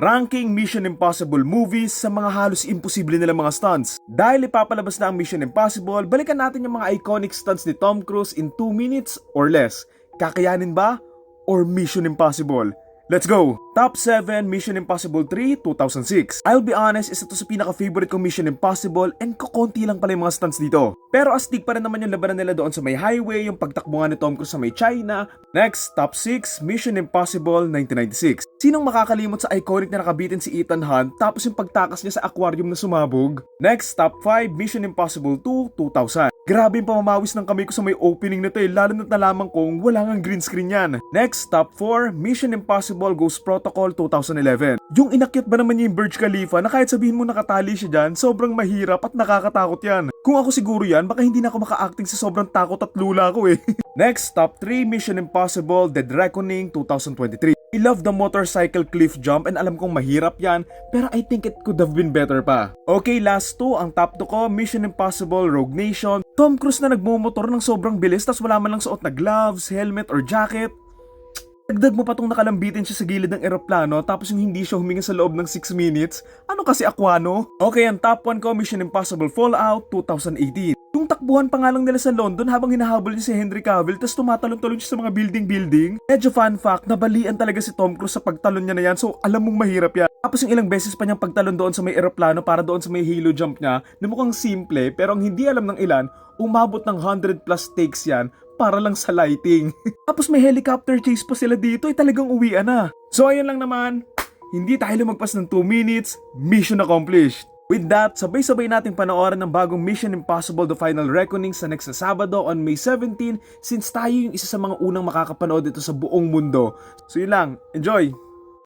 ranking Mission Impossible movies sa mga halos imposible nilang mga stunts. Dahil ipapalabas na ang Mission Impossible, balikan natin yung mga iconic stunts ni Tom Cruise in 2 minutes or less. Kakayanin ba? Or Mission Impossible? Let's go! Top 7 Mission Impossible 3 2006 I'll be honest, isa to sa pinaka-favorite kong Mission Impossible and kukonti lang pala yung mga stunts dito. Pero astig pa rin naman yung labanan nila doon sa may highway, yung pagtakbo nga ni Tom Cruise sa may China. Next, top 6 Mission Impossible 1996 Sinong makakalimot sa iconic na nakabitin si Ethan Hunt tapos yung pagtakas niya sa aquarium na sumabog? Next, top 5 Mission Impossible 2 2000 Grabe yung pamamawis ng kamay ko sa may opening na to eh, lalo na't nalaman kong wala nga green screen yan. Next, top 4, Mission Impossible Ghost Protocol 2011. Yung inakyat ba naman niya yung Burj Khalifa na kahit sabihin mo nakatali siya dyan, sobrang mahirap at nakakatakot yan. Kung ako siguro yan, baka hindi na ako maka-acting sa sobrang takot at lula ko eh. Next, top 3, Mission Impossible Dead Reckoning 2023. I love the motorcycle cliff jump and alam kong mahirap yan, pero I think it could have been better pa. Okay, last two, ang top 2 ko, Mission Impossible Rogue Nation. Tom Cruise na nagmumotor ng sobrang bilis tas wala man lang suot na gloves, helmet or jacket. Dagdag mo pa tong nakalambitin siya sa gilid ng eroplano tapos yung hindi siya huminga sa loob ng 6 minutes. Ano kasi Aquano? Okay, ang top 1 ko Mission Impossible Fallout 2018. Yung takbuhan pa nga lang nila sa London habang hinahabol niya si Henry Cavill tapos tumatalon-talon siya sa mga building-building. Medyo fun fact, nabalian talaga si Tom Cruise sa pagtalon niya na yan so alam mong mahirap yan. Tapos yung ilang beses pa niyang pagtalon doon sa may eroplano para doon sa may halo jump niya na mukhang simple pero ang hindi alam ng ilan, umabot ng 100 plus takes yan para lang sa lighting. Tapos may helicopter chase pa sila dito ay talagang uwian na. So ayun lang naman, hindi tayo lumagpas ng 2 minutes, mission accomplished. With that, sabay-sabay nating panoorin ng bagong Mission Impossible The Final Reckoning sa next na Sabado on May 17 since tayo yung isa sa mga unang makakapanood ito sa buong mundo. So yun lang, enjoy!